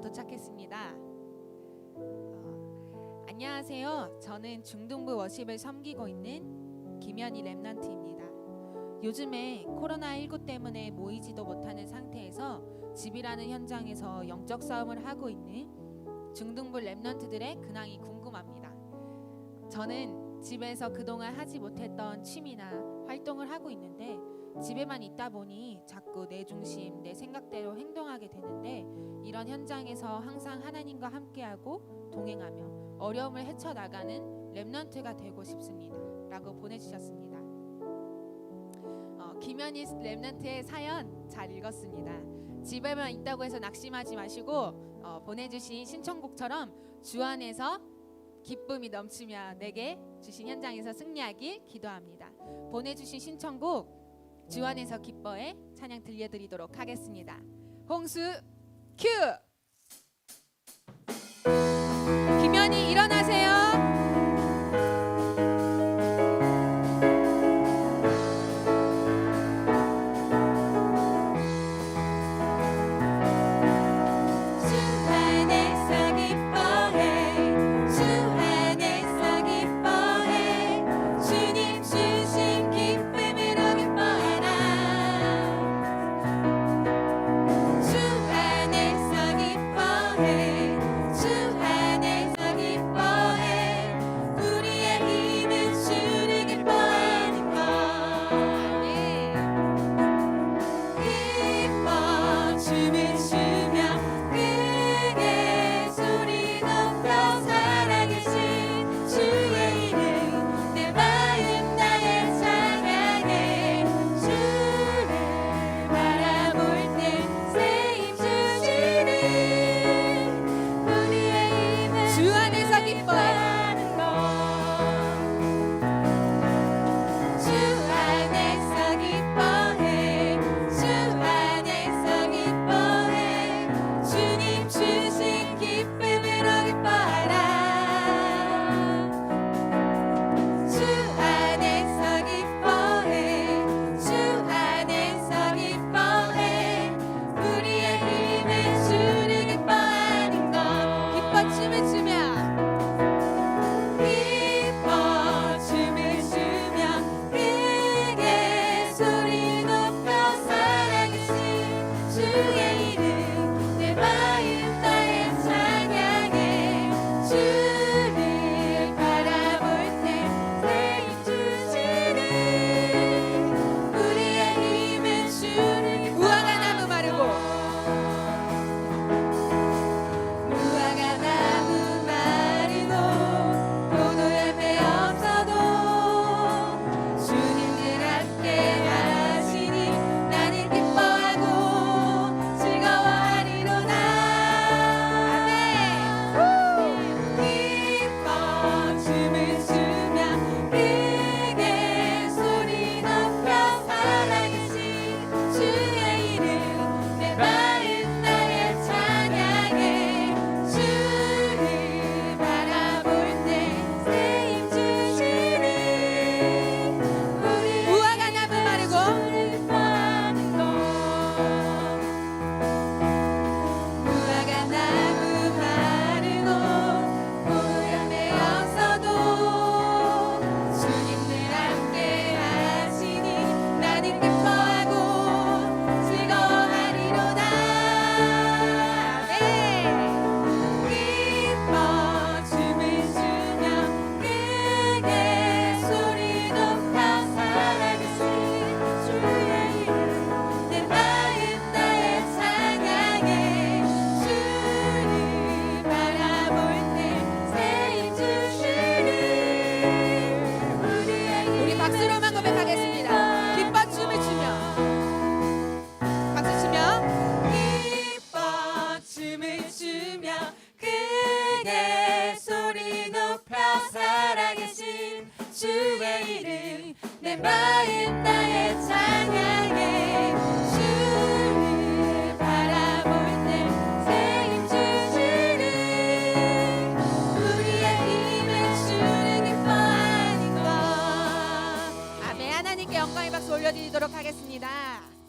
도착했습니다. 어, 안녕하세요. 저는 중등부 워십을 섬기고 있는 김현희 랩런트입니다. 요즘에 코로나19 때문에 모이지도 못하는 상태에서 집이라는 현장에서 영적 싸움을 하고 있는 중등부 랩런트들의 근황이 궁금합니다. 저는 집에서 그동안 하지 못했던 취미나 활동을 하고 있는데 집에만 있다 보니 자꾸 내 중심, 내 생각대로 행동하게 되는데 이런 현장에서 항상 하나님과 함께하고 동행하며 어려움을 헤쳐나가는 랩넌트가 되고 싶습니다. 라고 보내주셨습니다. 어, 김현희 랩넌트의 사연 잘 읽었습니다. 집에만 있다고 해서 낙심하지 마시고 어, 보내주신 신청곡처럼 주 안에서 기쁨이 넘치며 내게 주신 현장에서 승리하길 기도합니다. 보내주신 신청곡 주 안에서 기뻐해 찬양 들려드리도록 하겠습니다. 홍수 큐! 김연희 일어나세요. 찬양 고백하겠습니다. 기뻐 춤을 추며 박수 치며 기뻐 춤을 추며 그대 소리 높여 살아계신 주의 이름 내 마음 영광의 박수 올려드리도록 하겠습니다.